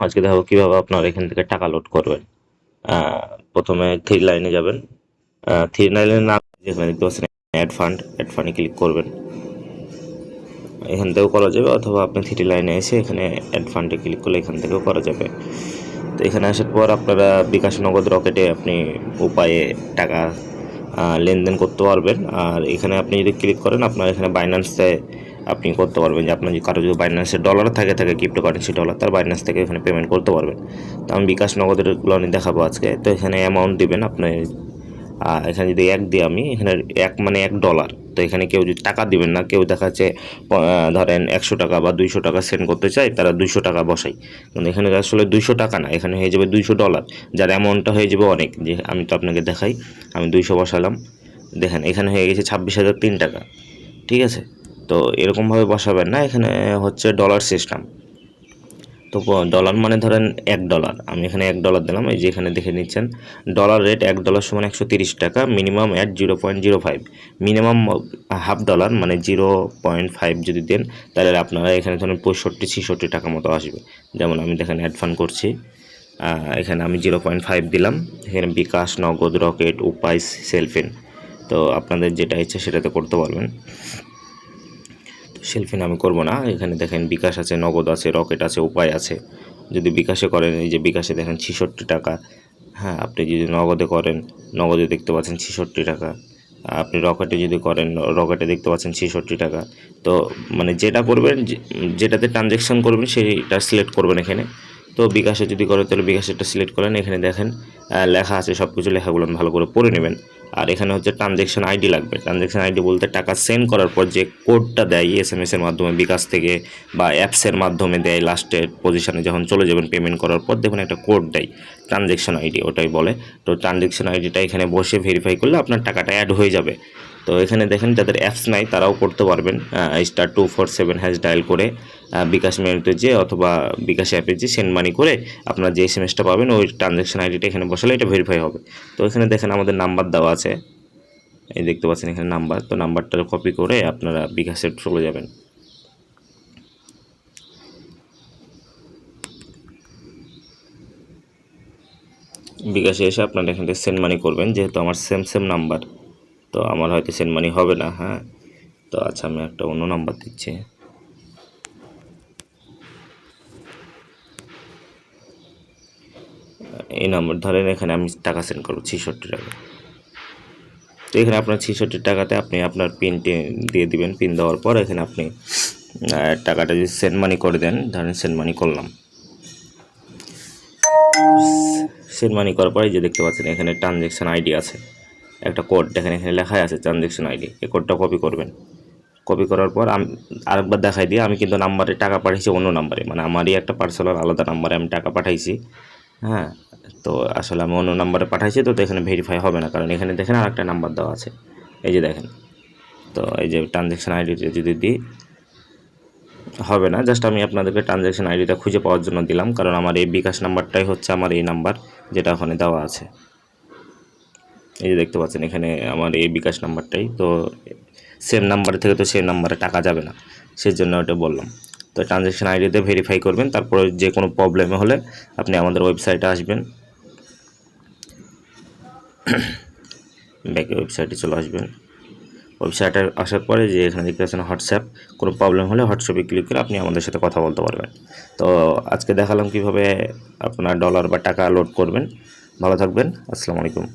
আজকে দেখাবো কীভাবে আপনারা এখান থেকে টাকা লোড করবেন। প্রথমে থ্রি লাইনে যাবেন। থ্রি লাইনে না যেখানে দেখতে পাচ্ছেন অ্যাড ফান্ড অ্যাড ফান্ডে ক্লিক করবেন। এখান থেকেও করা যাবে, অথবা আপনি থ্রি লাইনে এসে এখানে অ্যাড ফান্ডে ক্লিক করলে এখান থেকেও করা যাবে। তো এখানে আসার পর আপনারা বিকাশ নগদ রকেটে আপনি উপায়ে টাকা লেনদেন করতে পারবেন। আর এখানে আপনি যদি ক্লিক করেন, আপনার এখানে বাইন্যান্সে আপনি করতে পারবেন যে আপনার কারও যদি বাইন্যান্সে ডলার থাকে থাকে ক্রিপ্টো কারেন্সি ডলার তার বাইন্যান্স থেকে এখানে পেমেন্ট করতে পারবেন। তো আমি বিকাশ নগদের আমি দেখাবো আজকে। তো এখানে অ্যামাউন্ট দেবেন আপনি এখানে যদি এক দিই আমি, এখানে এক মানে এক ডলার তো এখানে কেউ যদি টাকা দিবেন না, কেউ দেখা যাচ্ছে ধরেন একশো টাকা বা দুইশো টাকা সেন্ড করতে চায়, তারা দুইশো টাকা বসাই কিন্তু এখানে আসলে দুইশো টাকা না, এখানে হয়ে যাবে দুইশো ডলার যার অ্যামাউন্টটা হয়ে যাবে অনেক। যে আমি তো আপনাকে দেখাই, আমি দুইশো বসালাম। দেখেন, এখানে হয়ে গেছে ছাব্বিশ হাজার তিন টাকা। ঠিক আছে? তো এরকমভাবে বসাবেন না, এখানে হচ্ছে ডলার সিস্টেম তো ডলার মানে ধরেন এক ডলার আমি এখানে এক ডলার দিলাম, এই যে এখানে দেখে নিচ্ছেন ডলার রেট এক ডলার সমান একশো তিরিশ টাকা minimum at zero point zero five minimum half dollar মানে জিরো পয়েন্ট ফাইভ যদি দেন, তাহলে আপনারা এখানে ধরেন পঁয়ষট্টি ছিষট্টি টাকা মতো আসবে। যেমন আমি দেখেন অ্যাড ফান্ড করছি এখানে আমি জিরো পয়েন্ট ফাইভ দিলাম, এখানে বিকাশ, নগদ, রকেট, উপায় সেলফিন তো আপনাদের যেটা ইচ্ছে সেটাতে করতে পারবেন। সেলফিন আমি করব না। এখানে দেখেন বিকাশ আছে, নগদ আছে, রকেট আছে, উপায় আছে। যদি বিকাশে করেন, এই যে বিকাশে দেখেন ছিষট্টি টাকা। হ্যাঁ আপনি যদি নগদে করেন, নগদে দেখতে পাচ্ছেন ছিষট্টি টাকা। আপনি রকেটে যদি করেন, রকেটে দেখতে পাচ্ছেন ছেষট্টি টাকা। তো মানে যেটা করবেন যেটাতে ট্রানজ্যাকশন করবেন, সেইটা সিলেক্ট করবেন এখানে। তো বিকাশে যদি করেন, তাহলে বিকাশেরটা সিলেক্ট করেন। এখানে দেখেন লেখা আছে সব কিছু লেখাগুলো ভালো করে পড়ে নেবেন। আর এখানে হচ্ছে ট্রানজ্যাকশন আইডি লাগবে। ট্রানজ্যাকশন আইডি বলতে টাকা সেন্ড করার পর যে কোডটা দেয় এস এম এসের মাধ্যমে বিকাশ থেকে বা অ্যাপসের মাধ্যমে দেয় লাস্টের পজিশনে যখন চলে যাবেন পেমেন্ট করার পর দেখুন একটা কোড দেয় ট্রানজ্যাকশন আইডি ওটাই বলে। তো ট্রানজ্যাকশন আইডিটা এখানে বসে ভেরিফাই করলে আপনার টাকাটা অ্যাড হয়ে যাবে। তো এখানে দেখেন যাদের অ্যাপস নাই, তারাও করতে পারবেন star two four seven hash dial করে বিকাশ মেনুতে যে অথবা বিকাশ অ্যাপে যে সেন্ড মানি করে আপনার যে এস পাবেন, ওই ট্রানজ্যাকশন আইডিটা এখানে বসালে এটা ভেরিফাই হবে। তো এখানে দেখেন আমাদের নাম্বার দেওয়া আছে। এই দেখতে পাচ্ছেন এখানে নাম্বার তো নাম্বারটা কপি করে আপনারা বিকাশে চলে যাবেন। বিকাশে এসে আপনারা এখান থেকে সেন্ড মানি করবেন, যেহেতু আমার সেম সেম নাম্বার তো আমার হয়তো সেন্ড মানি হবে না হ্যাঁ? তো আচ্ছা আমি একটা অন্য নাম্বার দিচ্ছি। এই নাম্বার ধরেন এখানে আমি টাকা সেন্ড করব ছিষট্টি টাকা। তো এখানে আপনার ছিষট্টি টাকাতে আপনি আপনার পিনটি দিয়ে দিবেন। পিন দেওয়ার পর এখানে আপনি টাকাটা যদি সেন্ড মানি করে দেন, ধরেন সেন্ড মানি করলাম। সেন্ড মানি করার পরে যে দেখতে পাচ্ছেন, এখানে ট্রানজ্যাকশন আইডি আছে। একটা কোড দেখেন, এখানে লেখাই আছে ট্রানজ্যাকশন আইডি এই কোডটা কপি করবেন। কপি করার পর আমি আরেকবার দেখাই দিয়ে আমি কিন্তু নাম্বারে টাকা পাঠিয়েছি অন্য নাম্বারে মানে আমারই একটা পার্সোনাল আলাদা নাম্বারে আমি টাকা পাঠাইছি হ্যাঁ? তো আসলে আমি অন্য নাম্বারে পাঠাইছি, তো এখানে ভেরিফাই হবে না, কারণ এখানে দেখেন আর একটা নাম্বার দেওয়া আছে, এই যে দেখেন। তো এই যে ট্রানজ্যাকশন আইডিটা যদি দিই, হবে না জাস্ট আমি আপনাদেরকে ট্রানজ্যাকশন আইডিটা খুঁজে পাওয়ার জন্য দিলাম, কারণ আমার এই বিকাশ নাম্বারটাই হচ্ছে আমার এই নাম্বার যেটা ওখানে দেওয়া আছে। এই যে দেখতে পাচ্ছেন, এখানে আমার এই বিকাশ নাম্বারটাই। তো সেম নাম্বার থেকে তো সেম নাম্বারে টাকা যাবে না সেই জন্য ওটা বললাম। তো ট্রানজ্যাকশন আইডিতে ভেরিফাই করবেন, তারপরে যে কোনো প্রবলেম হলে আপনি আমাদের ওয়েবসাইটে আসবেন। ব্যাকে ওয়েবসাইটে চলে আসবেন। ওয়েবসাইটে আসার পরে যে এখানে দেখতে পাচ্ছেন হোয়াটসঅ্যাপ কোনো প্রবলেম হলে হোয়াটসঅ্যাপে ক্লিক করে আপনি আমাদের সাথে কথা বলতে পারবেন। তো আজকে দেখালাম কীভাবে আপনার ডলার বা টাকা লোড করবেন। ভালো থাকবেন, আসসালামু আলাইকুম।